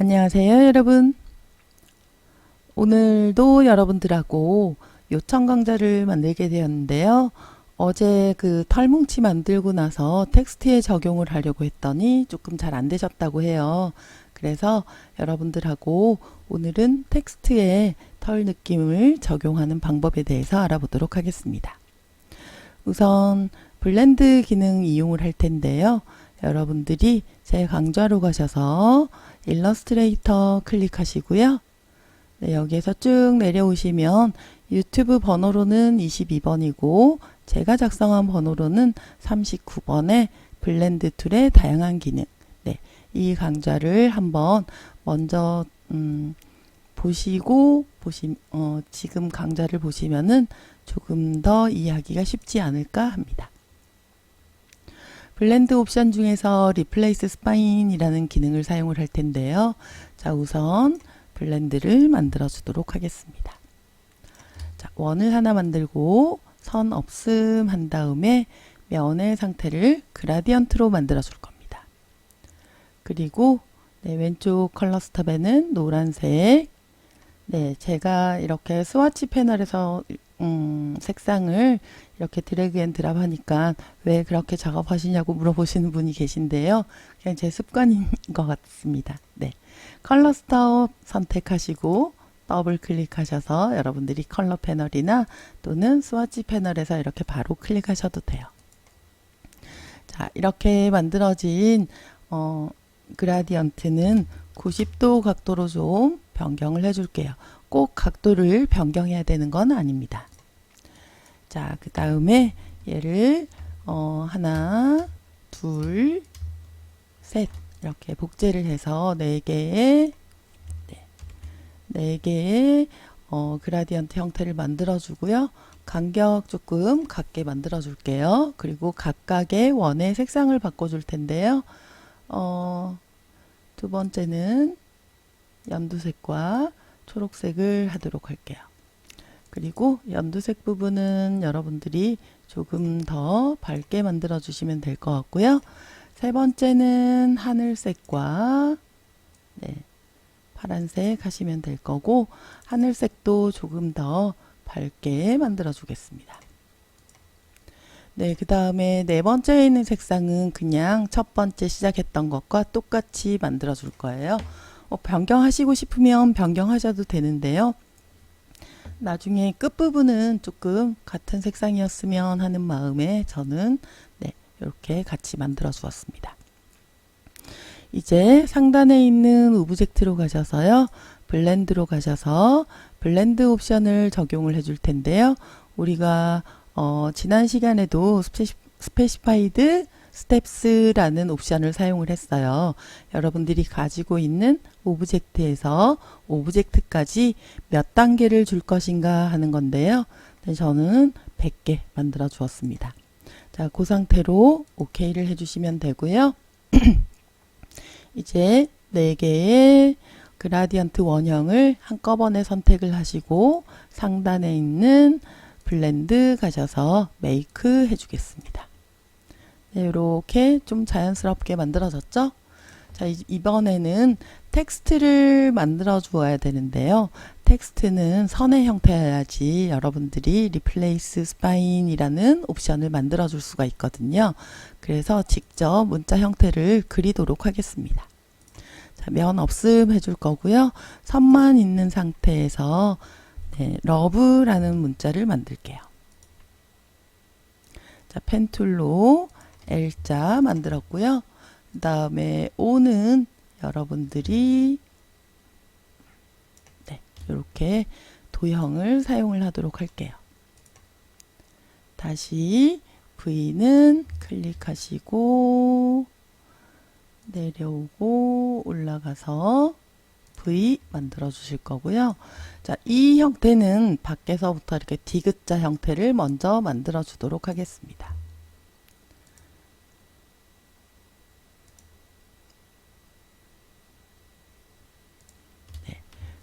안녕하세요, 여러분. 오늘도 여러분들하고 요청 강좌를 만들게 되었는데요. 어제 그 털뭉치 만들고 나서 텍스트에 적용을 하려고 했더니 조금 잘 안 되셨다고 해요. 그래서 여러분들하고 오늘은 텍스트에 털 느낌을 적용하는 방법에 대해서 알아보도록 하겠습니다. 우선 블렌드 기능 이용을 할 텐데요. 여러분들이 제 강좌로 가셔서 일러스트레이터 클릭하시고요. 네, 여기에서 쭉 내려오시면 유튜브 번호로는 22번이고 제가 작성한 번호로는 39번의 블렌드 툴의 다양한 기능. 네, 이 강좌를 한번 먼저 음, 보시고 보시 어, 지금 강좌를 보시면은 조금 더 이해하기가 쉽지 않을까 합니다. 블렌드 옵션 중에서 리플레이스 스파인이라는 기능을 사용을 할 텐데요. 자, 우선 블렌드를 만들어 주도록 하겠습니다. 자, 원을 하나 만들고 선 없음 한 다음에 면의 상태를 그라디언트로 만들어 줄 겁니다. 그리고 네, 왼쪽 컬러 스탑에는 노란색 네, 제가 이렇게 스와치 패널에서 음, 색상을 이렇게 드래그 앤 드랍 하니까 왜 그렇게 작업하시냐고 물어보시는 분이 계신데요. 그냥 제 습관인 것 같습니다. 네. 컬러 스톱 선택하시고 더블 클릭하셔서 여러분들이 컬러 패널이나 또는 스와치 패널에서 이렇게 바로 클릭하셔도 돼요. 자, 이렇게 만들어진 어, 그라디언트는 90도 각도로 좀 변경을 해줄게요. 꼭 각도를 변경해야 되는 건 아닙니다. 자, 그 다음에 얘를 어, 하나, 둘, 셋 이렇게 복제를 해서 네 개의 네, 네 개의 어, 그라디언트 형태를 만들어 주고요. 간격 조금 같게 만들어 줄게요. 그리고 각각의 원의 색상을 바꿔 줄 텐데요. 어, 두 번째는 연두색과 초록색을 하도록 할게요. 그리고 연두색 부분은 여러분들이 조금 더 밝게 만들어 주시면 될 것 같고요. 세 번째는 하늘색과 네, 파란색 하시면 될 거고 하늘색도 조금 더 밝게 만들어 주겠습니다. 네, 그 다음에 네 번째에 있는 색상은 그냥 첫 번째 시작했던 것과 똑같이 만들어 줄 거예요. 어, 변경하시고 싶으면 변경하셔도 되는데요. 나중에 끝부분은 조금 같은 색상이었으면 하는 마음에 저는 네, 이렇게 같이 만들어 주었습니다. 이제 상단에 있는 오브젝트로 가셔서요. 블렌드로 가셔서 블렌드 옵션을 적용을 해줄 텐데요. 우리가 어, 지난 시간에도 스페시, 스페시파이드 스텝스라는 옵션을 사용을 했어요. 여러분들이 가지고 있는 오브젝트에서 오브젝트까지 몇 단계를 줄 것인가 하는 건데요. 네, 저는 100개 만들어 주었습니다. 자, 그 상태로 OK를 해주시면 되고요. 이제 4개의 그라디언트 원형을 한꺼번에 선택을 하시고 상단에 있는 블렌드 가셔서 메이크 해주겠습니다. 네, 이렇게 좀 자연스럽게 만들어졌죠? 자, 이번에는 텍스트를 만들어 주어야 되는데요. 텍스트는 선의 형태여야지 여러분들이 리플레이스 스파인이라는 옵션을 만들어 줄 수가 있거든요. 그래서 직접 문자 형태를 그리도록 하겠습니다. 자, 면 없음 해줄 거고요. 선만 있는 상태에서 네, 러브라는 문자를 만들게요. 자, 펜툴로 L자 만들었고요. 그 다음에 O는 여러분들이 네, 이렇게 도형을 사용을 하도록 할게요. 다시 V는 클릭하시고 내려오고 올라가서 V 만들어 주실 거고요. 자, 이 형태는 밖에서부터 이렇게 디귿자 형태를 먼저 만들어 주도록 하겠습니다.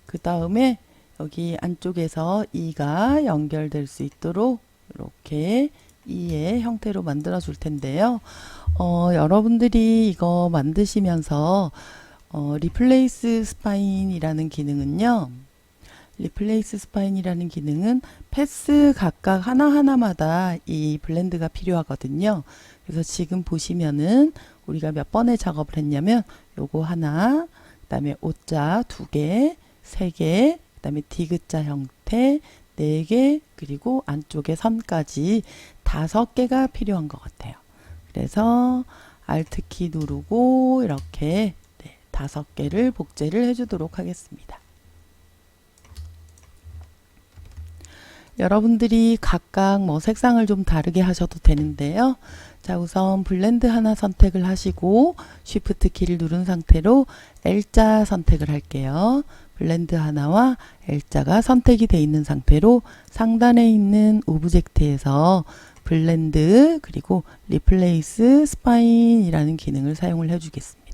그 다음에 여기 안쪽에서 이가 연결될 수 있도록 이렇게 이의 형태로 만들어 줄 텐데요. 어, 여러분들이 이거 만드시면서 어, 리플레이스 스파인이라는 기능은요. 리플레이스 스파인이라는 기능은 패스 각각 하나하나마다 이 블렌드가 필요하거든요. 그래서 지금 보시면은 우리가 몇 번의 작업을 했냐면 요거 하나, 그 다음에 오자 두 개, 세 개, 그 다음에 디귿자 형태 네 개, 그리고 안쪽에 선까지 다섯 개가 필요한 것 같아요. 그래서 Alt키 누르고 이렇게 네, 다섯 개를 복제를 해주도록 하겠습니다. 여러분들이 각각 뭐 색상을 좀 다르게 하셔도 되는데요. 자, 우선 블렌드 하나 선택을 하시고 쉬프트 키를 누른 상태로 L자 선택을 할게요. 블렌드 하나와 L자가 선택이 돼 있는 상태로 상단에 있는 오브젝트에서 블렌드 그리고 리플레이스 스파인이라는 기능을 사용을 해주겠습니다.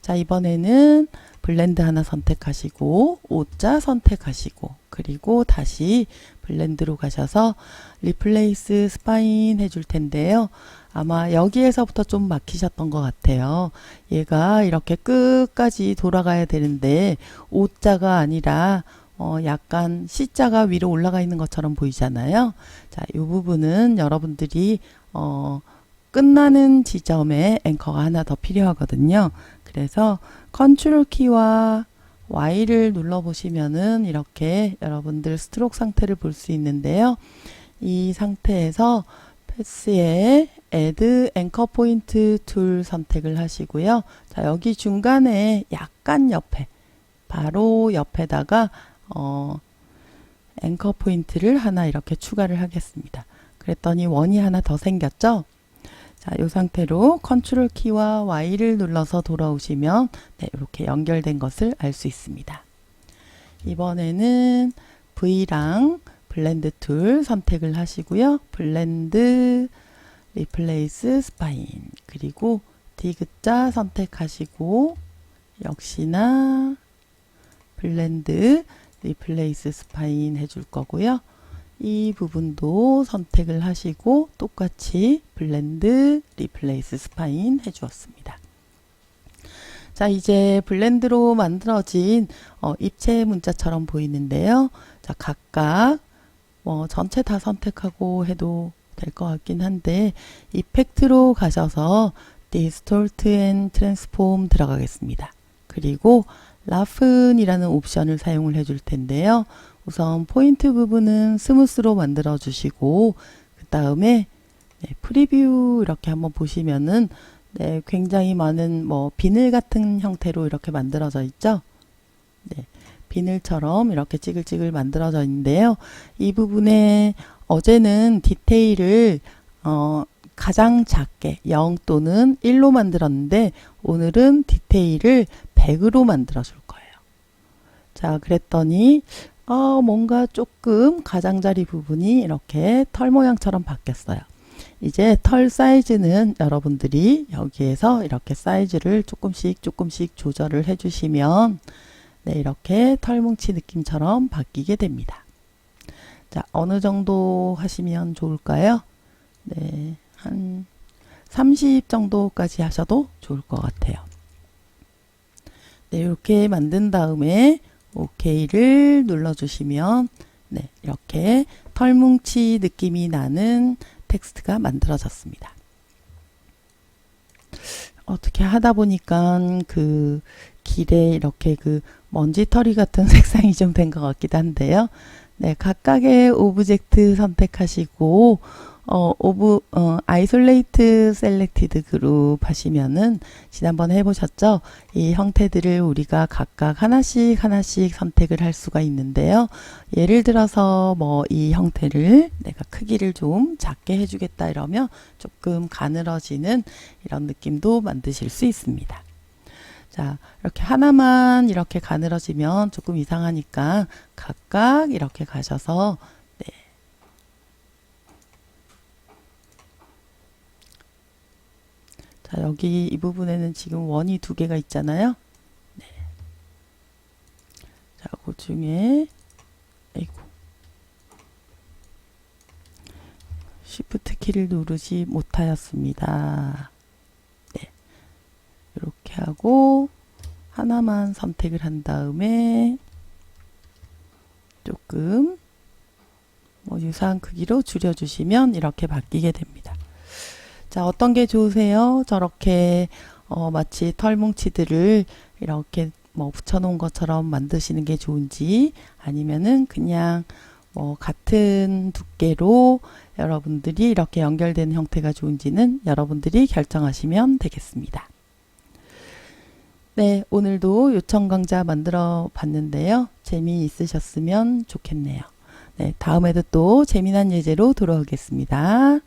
자, 이번에는 블렌드 하나 선택하시고 오자 선택하시고 그리고 다시 블렌드로 가셔서 리플레이스 스파인 해줄 텐데요. 아마 여기에서부터 좀 막히셨던 것 같아요. 얘가 이렇게 끝까지 돌아가야 되는데 오자가 아니라 어 약간 C자가 위로 올라가 있는 것처럼 보이잖아요. 자, 이 부분은 여러분들이 어 끝나는 지점에 앵커가 하나 더 필요하거든요. 그래서 컨트롤 키와 Y를 눌러 보시면은 이렇게 여러분들 스트로크 상태를 볼 수 있는데요. 이 상태에서 패스에 Add Anchor Point 툴 선택을 하시고요. 자, 여기 중간에 약간 옆에 바로 옆에다가 어 앵커 포인트를 하나 이렇게 추가를 하겠습니다. 그랬더니 원이 하나 더 생겼죠? 자, 이 상태로 컨트롤 키와 Y를 눌러서 돌아오시면 네, 이렇게 연결된 것을 알 수 있습니다. 이번에는 V랑 블렌드 툴 선택을 하시고요. 블렌드, 리플레이스, 스파인 그리고 디귿자 선택하시고 역시나 블렌드, 리플레이스, 스파인 해줄 거고요. 이 부분도 선택을 하시고 똑같이 블렌드, 리플레이스, 스파인 해주었습니다. 자, 이제 블렌드로 만들어진 어, 입체 문자처럼 보이는데요. 자, 각각 뭐 전체 다 선택하고 해도 될 것 같긴 한데 이펙트로 가셔서 Distort and Transform 들어가겠습니다. 그리고 라픈이라는 옵션을 사용을 해줄 텐데요. 우선 포인트 부분은 스무스로 만들어 주시고 그 다음에 네, 프리뷰 이렇게 한번 보시면은 네, 굉장히 많은 뭐 비늘 같은 형태로 이렇게 만들어져 있죠. 네, 비늘처럼 이렇게 찌글찌글 만들어져 있는데요. 이 부분에 어제는 디테일을 어, 가장 작게 0 또는 1로 만들었는데 오늘은 디테일을 100으로 만들어 줄 거예요. 자, 그랬더니 어, 뭔가 조금 가장자리 부분이 이렇게 털 모양처럼 바뀌었어요. 이제 털 사이즈는 여러분들이 여기에서 이렇게 사이즈를 조금씩 조금씩 조절을 해주시면 네, 이렇게 털뭉치 느낌처럼 바뀌게 됩니다. 자, 어느 정도 하시면 좋을까요? 네, 한 30 정도까지 하셔도 좋을 것 같아요. 네, 이렇게 만든 다음에 OK를 눌러주시면 네, 이렇게 털뭉치 느낌이 나는 텍스트가 만들어졌습니다. 어떻게 하다 보니까 그 길에 이렇게 그 먼지털이 같은 색상이 좀 된 것 같기도 한데요. 네, 각각의 오브젝트 선택하시고 어, 오브, 어, 아이솔레이트 셀렉티드 그룹 하시면은 지난번에 해보셨죠? 이 형태들을 우리가 각각 하나씩 하나씩 선택을 할 수가 있는데요. 예를 들어서 뭐 이 형태를 내가 크기를 좀 작게 해주겠다 이러면 조금 가늘어지는 이런 느낌도 만드실 수 있습니다. 자, 이렇게 하나만 이렇게 가늘어지면 조금 이상하니까 각각 이렇게 가셔서 자, 여기 이 부분에는 지금 원이 두 개가 있잖아요. 네. 자, 그 중에 아이고. 쉬프트 키를 누르지 못하였습니다. 네. 이렇게 하고 하나만 선택을 한 다음에 조금 뭐 유사한 크기로 줄여주시면 이렇게 바뀌게 됩니다. 자, 어떤 게 좋으세요? 저렇게 어, 마치 털뭉치들을 이렇게 뭐 붙여놓은 것처럼 만드시는 게 좋은지 아니면은 그냥 뭐 같은 두께로 여러분들이 이렇게 연결되는 형태가 좋은지는 여러분들이 결정하시면 되겠습니다. 네, 오늘도 요청 강좌 만들어 봤는데요. 재미있으셨으면 좋겠네요. 네, 다음에도 또 재미난 예제로 돌아오겠습니다.